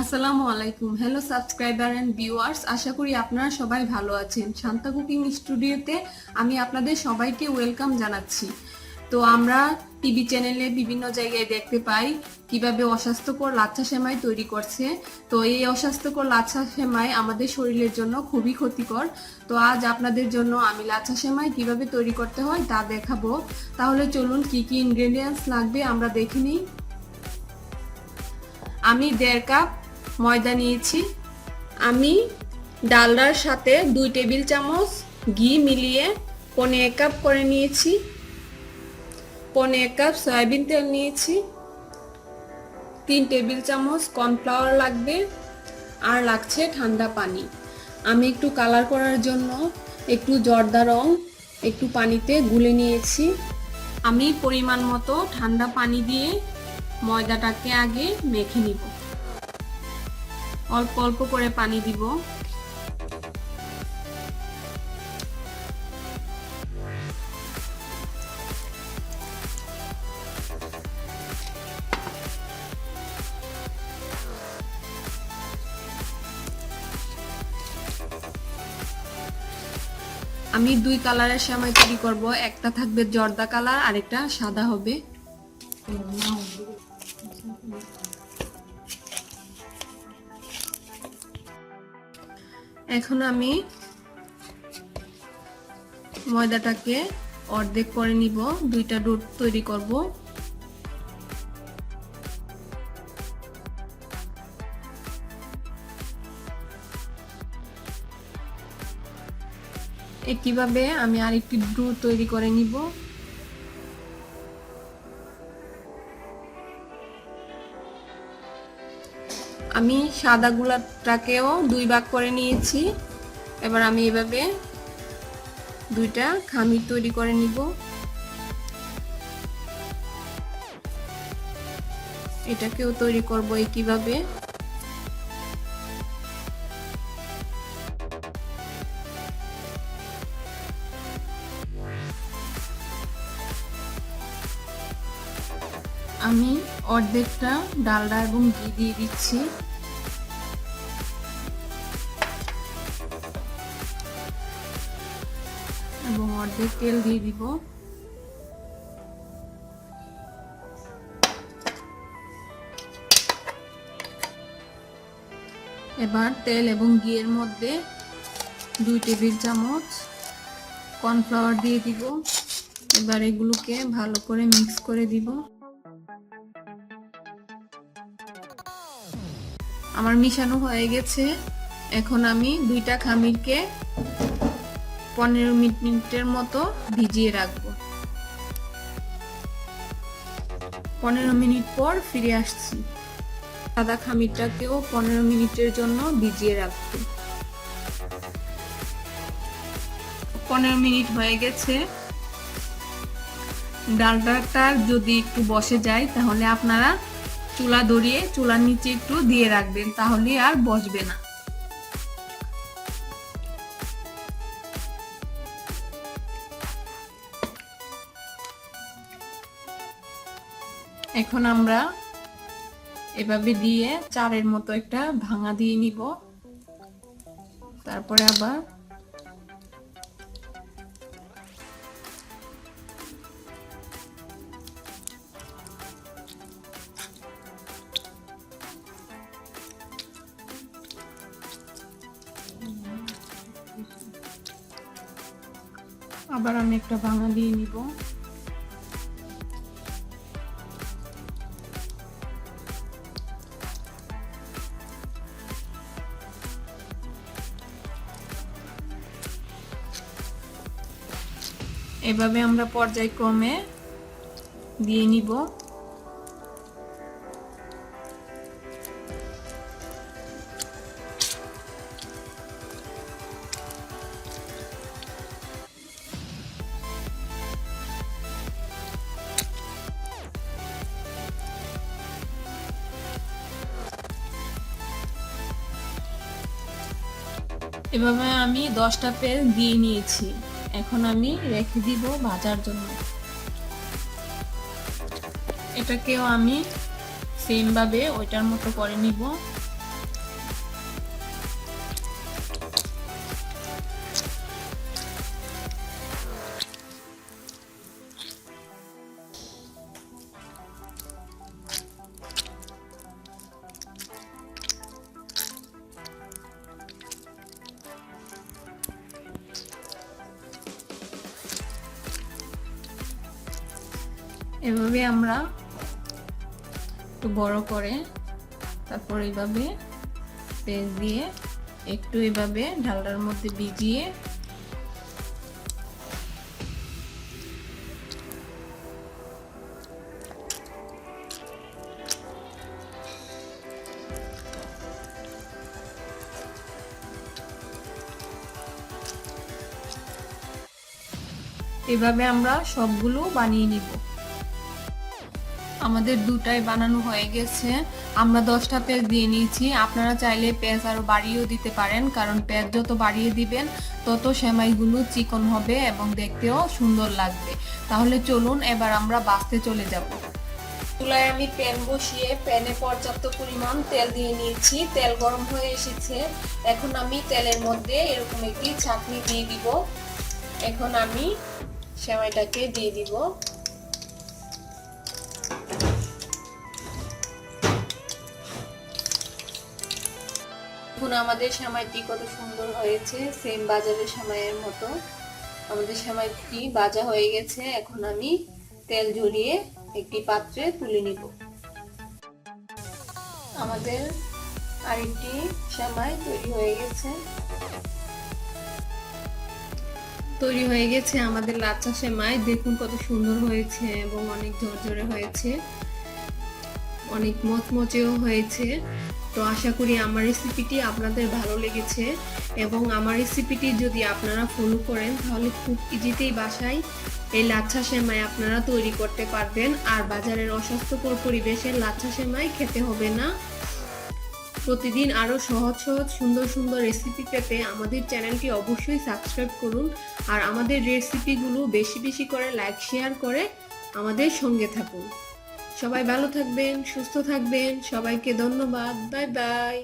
আসসালামু আলাইকুম। Hello subscriber and viewers আশা করি আপনারা সবাই ভালো আছেন। শান্তা কুকিং স্টুডিওতে আমি আপনাদের সবাইকে ওয়েলকাম জানাচ্ছি। তো আমরা টিভি চ্যানেলে বিভিন্ন জায়গায় দেখতে পাই কীভাবে অস্বাস্থ্যকর লাচ্ছা সেমাই তৈরি করছে। তো এই অস্বাস্থ্যকর লাচ্ছা সেমাই আমাদের শরীরের জন্য খুবই ক্ষতিকর। তো আজ আপনাদের জন্য আমি লাচ্ছা সেমাই কীভাবে তৈরি করতে হয় তা দেখাবো। তাহলে চলুন কি কি ইনগ্রেডিয়েন্টস লাগবে আমরা দেখে নিই। আমি দেড় কাপ ময়দা নিয়েছি। আমি ডালডার সাথে দুই টেবিল চামচ ঘি মিলিয়ে পনে এক কাপ করে নিয়েছি। পনে এক কাপ সয়াবিন তেল নিয়েছি। তিন টেবিল চামচ কর্নফ্লাওয়ার লাগবে আর লাগছে ঠান্ডা পানি। আমি একটু কালার করার জন্য একটু জর্দা রং একটু পানিতে গুলে নিয়েছি। আমি পরিমাণ মতো ঠান্ডা পানি দিয়ে ময়দাটাকে আগে মেখে নিব। অল্প অল্প করে পানি দিব। আমি দুই কালারের সময় তৈরি করব। একটা থাকবে জর্দা কালার, আরেকটা সাদা হবে। এখন আমি ময়দাটাকে অর্ধেক করে নিব, দুইটা ডোট তৈরি করব। একইভাবে আমি আরেকটি ডো তৈরি করে নিব। আমি সাদা গোলাপটাকেও দুই ভাগ করে নিয়েছি। এবার আমি এভাবে দুইটা খামির তৈরি করে নিব। এটাকেও তৈরি করব এই কীভাবে আমি অর্ধেকটা ডালডা এবং ঘি দিয়ে দিচ্ছি। এবং অর্ধেক তেল দিয়ে দিব। এবার তেল এবং ঘিয়ের মধ্যে দুই টেবিল চামচ কর্নফ্লাওয়ার দিয়ে দিব। এবার এগুলোকে ভালো করে মিক্স করে দিব। আমার মিশানো হয়ে গেছে। এখন আমি দুইটা খামিরকে পনেরো মিনিটের মতো ভিজিয়ে রাখব। পনেরো মিনিট পর ফিরে আসছি। সাদা খামিরটাকেও পনেরো মিনিটের জন্য ভিজিয়ে রাখব। পনেরো মিনিট হয়ে গেছে। ডালটাটা যদি একটু বসে যায়, তাহলে আপনারা চুলা ধরিয়ে চুলার নিচে একটু দিয়ে রাখবেন, তাহলে আর বসবে না। এখন আমরা এভাবে দিয়ে চারের মতো একটা ভাঙা দিয়ে নিব। তারপরে আবার আবার আমি একটা ভাঙা দিয়ে নিব। এভাবে আমরা পর্যায়ক্রমে দিয়ে নিব। এভাবে আমি দশটা পেজ দিয়ে নিয়েছি। এখন আমি রেখে দিব ভাজার জন্য। এটাকেও আমি সেম ভাবে ওইটার মতো করে নিব। এভাবে আমরা একটু বড় করে, তারপর এইভাবে পেঁয়াজ দিয়ে একটু এভাবে ঢালটার মধ্যে ভিজিয়ে এভাবে আমরা সবগুলো বানিয়ে নিব। আমাদের দুটাই বানানো হয়ে গেছে। আমরা দশটা পেঁয়াজ দিয়ে নিয়েছি। আপনারা চাইলে পেঁয়াজ আরও বাড়িয়েও দিতে পারেন, কারণ পেঁয়াজ যত বাড়িয়ে দিবেন, তত সেমাইগুলো চিকন হবে এবং দেখতেও সুন্দর লাগবে। তাহলে চলুন, এবার আমরা বাঁচতে চলে যাব। চুলায় আমি প্যান বসিয়ে প্যানে পর্যাপ্ত পরিমাণ তেল দিয়ে নিয়েছি। তেল গরম হয়ে এসেছে। এখন আমি তেলের মধ্যে এরকম একটি চাটনি দিয়ে দিব। এখন আমি সেমাইটাকে দিয়ে দিব। এখন আমাদের সেমাইটি কত সুন্দর হয়েছে সেম বাজারের সেমাইয়ের মতো। আমাদের সেমাইটি ভাজা হয়ে গেছে, এখন আমি তেল ঝরিয়ে একটি পাত্রে তুলে নিব। আমাদের আরেকটি সেমাই তৈরি হয়ে গেছে। তৈরি হয়ে গেছে আমাদের লাচ্চা সেমাই। দেখুন কত সুন্দর হয়েছে এবং অনেক ঝরঝরে হয়েছে। অনেক মচমচেও হয়েছে। তো আশা করি আমার রেসিপিটি আপনাদের ভালো লেগেছে এবং আমার রেসিপিটি যদি আপনারা ফলো করেন, তাহলে খুব ইজিতেই বাসায় এই লাচ্ছা সেমাই আপনারা তৈরি করতে পারবেন। আর বাজারের অস্বাস্থ্যকর পরিবেশের লাচ্ছা সেমাই খেতে হবে না। প্রতিদিন আরও সহজ সহজ, সুন্দর সুন্দর রেসিপি পেতে আমাদের চ্যানেলটি অবশ্যই সাবস্ক্রাইব করুন। আর আমাদের রেসিপিগুলো বেশি বেশি করে লাইক শেয়ার করে আমাদের সঙ্গে থাকুন। সবাই ভালো থাকবেন সুস্থ থাকবেন সবাইকে ধন্যবাদ বাই বাই।